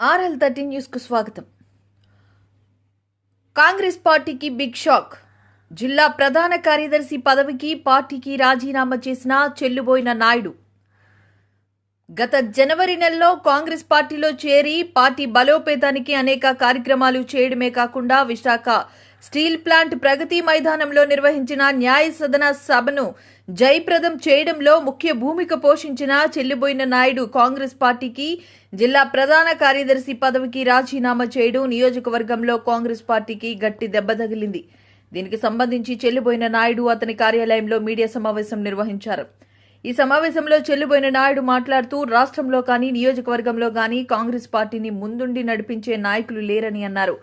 RL thirteen న్యూస్కు స్వాగతం. కాంగ్రెస్ పార్టీకి బిగ్ షాక్ జిల్లా ప్రధాన కార్యదర్శి పదవికి పార్టీకి రాజీనామా చేసిన చెల్లుబోయిన నాయుడు. గత జనవరి నెలలో కాంగ్రెస్ పార్టీలో చేరి పార్టీ బలోపేతానికి అనేక కార్యక్రమాలు చేయడమే కాకుండా విశాఖ స్టీల్ ప్లాంట్ ప్రగతి మైదానంలో నిర్వహించిన న్యాయ సదన సభను జయప్రదం చేయడంలో ముఖ్య భూమిక పోషించిన చెల్లిబోయిన నాయుడు కాంగ్రెస్ పార్టీకి జిల్లా ప్రధాన కార్యదర్శి పదవికి రాజీనామా చేయడం నియోజకవర్గంలో కాంగ్రెస్ పార్టీకి గట్టి దెబ్బ తగిలింది. దీనికి సంబంధించి చెల్లిబోయిన నాయుడు అతని కార్యాలయంలో మీడియా సమావేశం నిర్వహించారు. ఈ సమావేశంలో చెల్లిపోయిన నాయుడు మాట్లాడుతూ రాష్ట్రంలో కానీ నియోజకవర్గంలో కానీ కాంగ్రెస్ పార్టీని ముందుండి నడిపించే నాయకులు లేరని అన్నారు.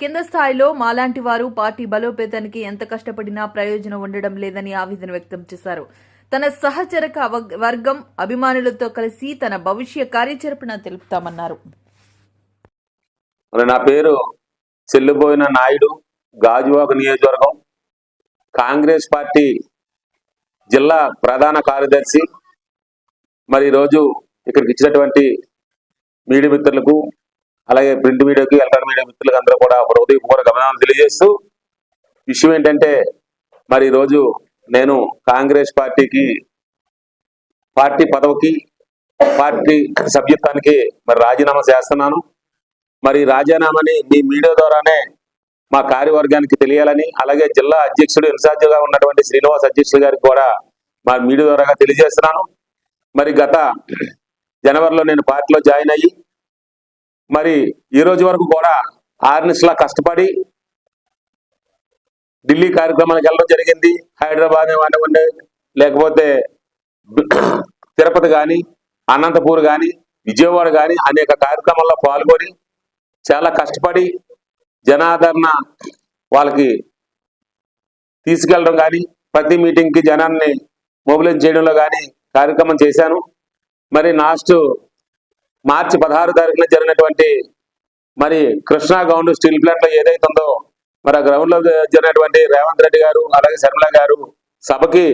కింద స్థాయిలో మాలాంటి వారు పార్టీ బలోపేతానికి ఎంత కష్టపడినా ప్రయోజనం ఉండడం లేదని ఆవేదన వ్యక్తం చేశారు. తన సహచరక వర్గం అభిమానులతో కలిసి తన భవిష్య కార్యాచరణ తెలుపుతామన్నారు. నా పేరు చెల్లిపోయిన నాయుడు గాజువాక నియోజకవర్గం. కాంగ్రెస్ పార్టీ జిల్లా ప్రధాన కార్యదర్శి మరి ఈరోజు ఇక్కడికి ఇచ్చినటువంటి మీడియా మిత్రులకు అలాగే ప్రింట్ మీడియాకి ఎలక్ట్రానిక్ మీడియా మిత్రులకు అందరూ కూడా హృదయపూర్వక అభినందనలు తెలియజేస్తూ విషయం ఏంటంటే మరి ఈరోజు నేను కాంగ్రెస్ పార్టీకి పార్టీ పదవికి పార్టీ సభ్యత్వానికి మరి రాజీనామా చేస్తున్నాను. మరి రాజీనామాని మీ మీడియా ద్వారానే మా కార్యవర్గానికి తెలియాలని అలాగే జిల్లా అధ్యక్షుడు ఇన్ఛార్జిగా ఉన్నటువంటి శ్రీనివాస్ అధ్యక్షుడు గారికి కూడా మా మీడియా ద్వారా తెలియజేస్తున్నాను. మరి గత జనవరిలో నేను పార్టీలో జాయిన్ అయ్యి మరి ఈ రోజు వరకు కూడా ఆర్నిస్లా కష్టపడి ఢిల్లీ కార్యక్రమానికి వెళ్ళడం జరిగింది. హైదరాబాద్ కానివ్వండి లేకపోతే తిరుపతి కానీ అనంతపూర్ కానీ విజయవాడ కానీ అనేక కార్యక్రమాల్లో పాల్గొని చాలా కష్టపడి జనాదరణ వాళ్ళకి తీసుకెళ్ళడం కానీ ప్రతి మీటింగ్కి జనాన్ని మొబిలైజ్ చేయడంలో కానీ కార్యక్రమం చేశాను. మరి లాస్ట్ మార్చి పదహారు తారీఖున జరిగినటువంటి మరి కృష్ణా గౌండ్ స్టీల్ ప్లాంట్లో ఏదైతే ఉందో మరి ఆ గ్రౌండ్లో జరిగినటువంటి రేవంత్ రెడ్డి గారు అలాగే శర్మిల గారు సభకి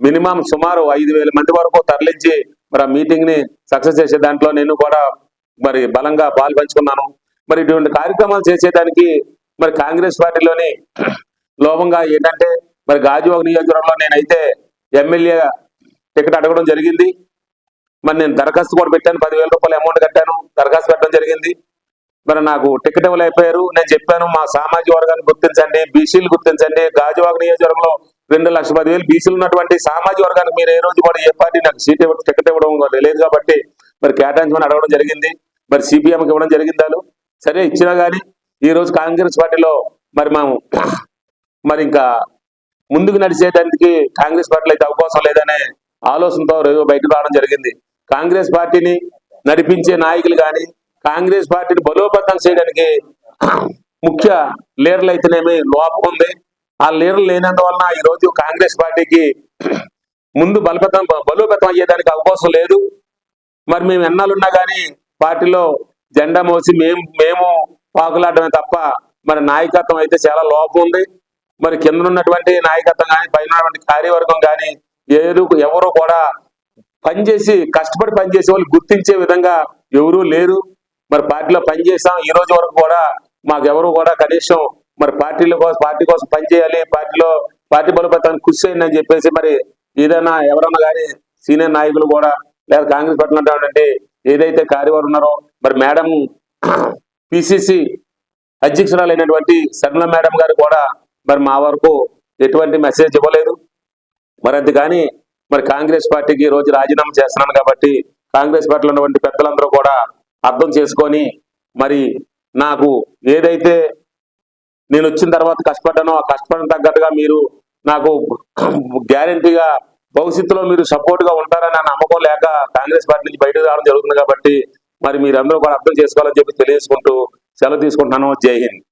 మినిమం సుమారు ఐదు వేల మంది వరకు తరలించి మరి ఆ మీటింగ్ని సక్సెస్ చేసే దాంట్లో నేను కూడా మరి బలంగా పాలు పంచుకున్నాను. మరి ఇటువంటి కార్యక్రమాలు చేసేదానికి మరి కాంగ్రెస్ పార్టీలోని లోపంగా ఏంటంటే మరి గాజువాక నియోజకవర్గంలో నేనైతే ఎమ్మెల్యే టికెట్ అడగడం జరిగింది. మరి నేను దరఖాస్తు కూడా పెట్టాను పదివేల రూపాయలు అమౌంట్ కట్టాను దరఖాస్తు పెట్టడం జరిగింది. మరి నాకు టికెట్ ఇవ్వలేకపోయారు. నేను చెప్పాను మా సామాజిక వర్గాన్ని గుర్తించండి బీసీలు గుర్తించండి. గాజువాక నియోజకవర్గంలో రెండు లక్షల పదివేలు బీసీలు ఉన్నటువంటి సామాజిక వర్గానికి మీరు ఏ రోజు కూడా ఏ పార్టీ నాకు సీట్ టికెట్ ఇవ్వడం లేదు కాబట్టి మరి కేటాయించమని అడగడం జరిగింది. మరి సిపిఎంకి ఇవ్వడం జరిగింది వాళ్ళు. సరే ఇచ్చినా కానీ ఈరోజు కాంగ్రెస్ పార్టీలో మరి మేము మరి ఇంకా ముందుకు నడిచేదానికి కాంగ్రెస్ పార్టీలో అయితే అవకాశం లేదనే ఆలోచనతో రేపు బయటకు రావడం జరిగింది. కాంగ్రెస్ పార్టీని నడిపించే నాయకులు కానీ కాంగ్రెస్ పార్టీని బలోపేతం చేయడానికి ముఖ్య లీడర్లు అయితేనేమి లోపం ఉంది. ఆ లీడర్లు లేనందువలన ఈ రోజు కాంగ్రెస్ పార్టీకి ముందు బలపతం బలోపేతం అయ్యేదానికి అవకాశం లేదు. మరి మేము ఎన్నాళ్ళున్నా కానీ పార్టీలో జెండా మోసి మేము మేము పాకులాడమే తప్ప మరి నాయకత్వం అయితే చాలా లోపం ఉంది. మరి కింద ఉన్నటువంటి నాయకత్వం కానీ పైన ఉన్నటువంటి కార్యవర్గం కానీ ఏదో ఎవరు కూడా పనిచేసి కష్టపడి పనిచేసే వాళ్ళు గుర్తించే విధంగా ఎవరూ లేరు. మరి పార్టీలో పనిచేసాం ఈ రోజు వరకు కూడా మాకు కూడా కనీసం మరి పార్టీల కోసం పార్టీ కోసం పనిచేయాలి పార్టీలో పార్టీ బలోపేతానికి కృషి చేయండి అని చెప్పేసి మరి ఏదైనా ఎవరన్నా కానీ సీనియర్ నాయకులు కూడా లేదా కాంగ్రెస్ పార్టీ ఉన్నటువంటి ఏదైతే కార్యవారు ఉన్నారో మరి మేడం పిసిసి అధ్యక్షురాలైనటువంటి శర్మల మేడం గారు కూడా మరి మా వరకు ఎటువంటి మెసేజ్ ఇవ్వలేదు. మరి అది కానీ మరి కాంగ్రెస్ పార్టీకి రోజు రాజీనామా చేస్తున్నాను కాబట్టి కాంగ్రెస్ పార్టీలో ఉన్నటువంటి పెద్దలందరూ కూడా అర్థం చేసుకొని మరి నాకు ఏదైతే నేను వచ్చిన తర్వాత కష్టపడ్డానో ఆ కష్టపడిన తగ్గట్టుగా మీరు నాకు గ్యారంటీగా భవిష్యత్తులో మీరు సపోర్ట్గా ఉంటారని నమ్మకం లేక కాంగ్రెస్ పార్టీ నుంచి బయటకు రావడం జరుగుతుంది కాబట్టి మరి మీరందరూ కూడా అర్థం చేసుకోవాలని చెప్పి తెలియజేసుకుంటూ సెలవు తీసుకుంటున్నాను. జై హింద్.